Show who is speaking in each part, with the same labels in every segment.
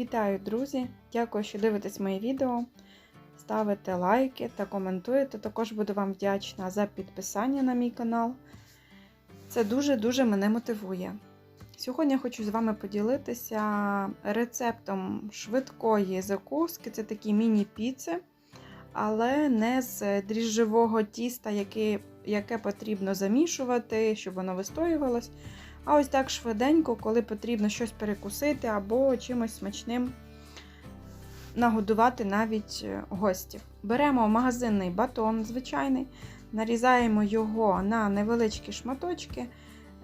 Speaker 1: Вітаю, друзі! Дякую, що дивитесь моє відео. Ставите лайки та коментуєте. Також буду вам вдячна за підписання на мій канал. Це дуже-дуже мене мотивує. Сьогодні я хочу з вами поділитися рецептом швидкої закуски. Це такі міні-піци, але не з дріжджового тіста, яке, яке потрібно замішувати, щоб воно вистоювалось. А ось так швиденько, коли потрібно щось перекусити або чимось смачним нагодувати навіть е, гостів. Беремо магазинний батон звичайний, нарізаємо його на невеличкі шматочки,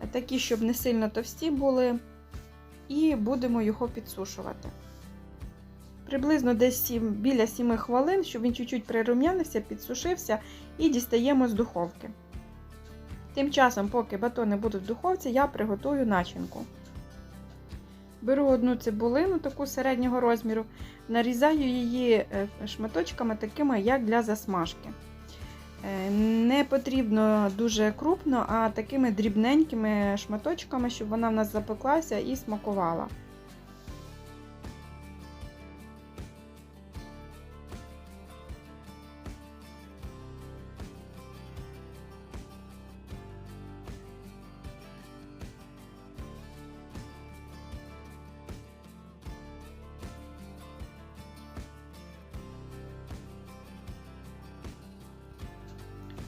Speaker 1: е, такі, щоб не сильно товсті були, і будемо його підсушувати. Приблизно десь 7, біля 7 хвилин, щоб він чуть-чуть прирум'янився, підсушився, і дістаємо з духовки. Тим часом, поки батони будуть в духовці, я приготую начинку. Беру одну цибулину таку середнього розміру, нарізаю її е, шматочками, такими, як для засмажки. Е, Не потрібно дуже крупно, а такими дрібненькими шматочками, щоб вона в нас запеклася і смакувала.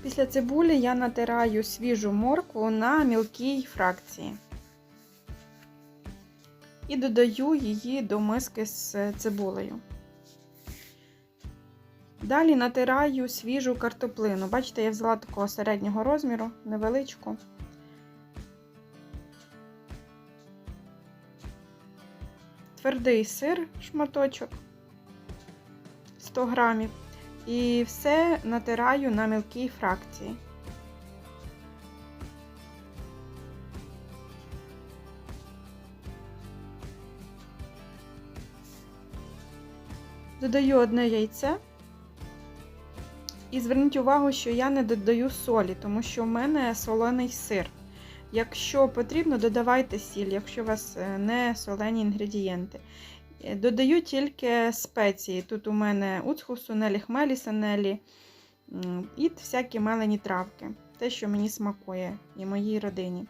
Speaker 1: Після цибулі я натираю свіжу моркву на мілкій фракції. І додаю її до миски з цибулею. Далі натираю свіжу картоплину. Бачите, я взяла такого середнього розміру, невеличку. Твердий сир шматочок 100 грамів. І все натираю на мілкій фракції. Додаю одне яйце. І зверніть увагу, що я не додаю солі, тому що в мене солоний сир. Якщо потрібно, додавайте сіль, якщо у вас не солені інгредієнти. Додаю тільки спеції. Тут у мене уцху сунелі, хмелі санелі і всякі мелені травки. Те, що мені смакує і моїй родині.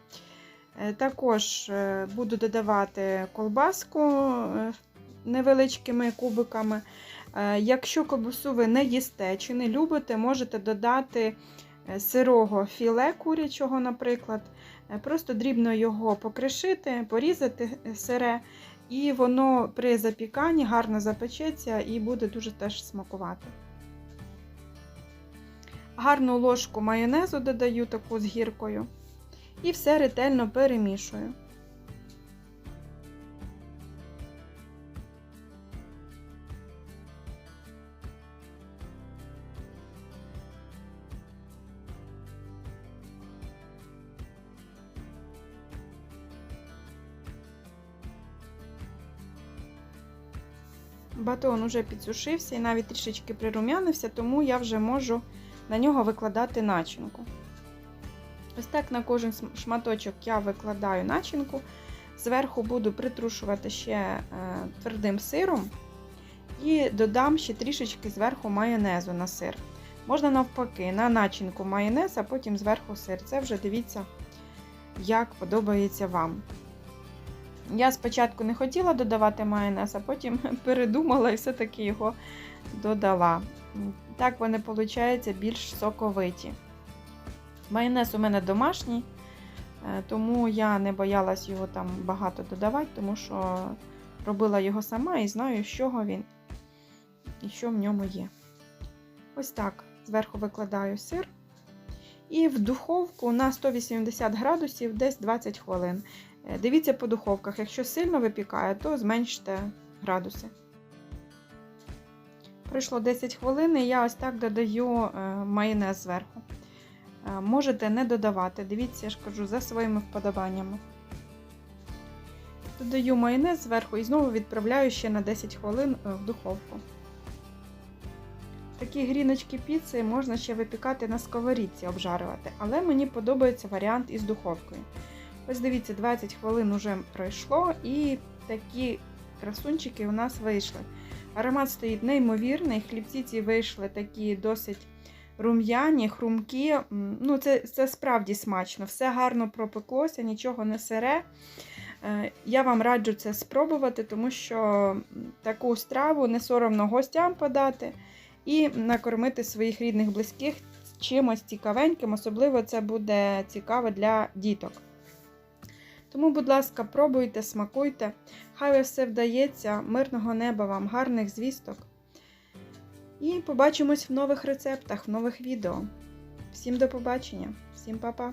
Speaker 1: Також буду додавати колбаску невеличкими кубиками. Якщо колбасу ви не їсте чи не любите, можете додати сирого філе курячого, наприклад. Просто дрібно його покришити, порізати сире. І воно при запіканні гарно запечеться і буде дуже теж смакувати. Гарну ложку майонезу додаю таку з гіркою. І все ретельно перемішую. Батон уже підсушився і навіть трішечки прирум'янився, тому я вже можу на нього викладати начинку. Ось так на кожен шматочок я викладаю начинку. Зверху буду притрушувати ще е, твердим сиром і додам ще трішечки зверху майонезу на сир. Можна навпаки, на начинку майонез, а потім зверху сир. Це вже дивіться, як подобається вам. Я спочатку не хотіла додавати майонез, а потім передумала і все-таки його додала. Так вони, виходить, більш соковиті. Майонез у мене домашній, е, тому я не боялась його там багато додавати, тому що робила його сама і знаю, з чого він і що в ньому є. Ось так, зверху викладаю сир. І в духовку на 180 градусів десь 20 хвилин. Дивіться по духовках, якщо сильно випікає, то зменште градуси. Пройшло 10 хвилин, і я ось так додаю майонез зверху. Можете не додавати, дивіться, я ж кажу, за своїми вподобаннями. Додаю майонез зверху і знову відправляю ще на 10 хвилин в духовку. Такі гріночки піци можна ще випікати на сковорідці, обжарювати, але мені подобається варіант із духовкою. Ось дивіться, 20 хвилин вже пройшло, і такі красунчики у нас вийшли. Аромат стоїть неймовірний, хлібці ці вийшли такі досить рум'яні, хрумкі. Ну, це, це справді смачно. Все гарно пропеклося, нічого не сире. Е, Я вам раджу це спробувати, тому що таку страву не соромно гостям подати і накормити своїх рідних близьких чимось цікавеньким. Особливо це буде цікаво для діток. Тому, будь ласка, пробуйте, смакуйте. Хай все вдається, мирного неба вам, гарних звісток. І побачимось в нових рецептах, в нових відео. Всім до побачення, всім па-па!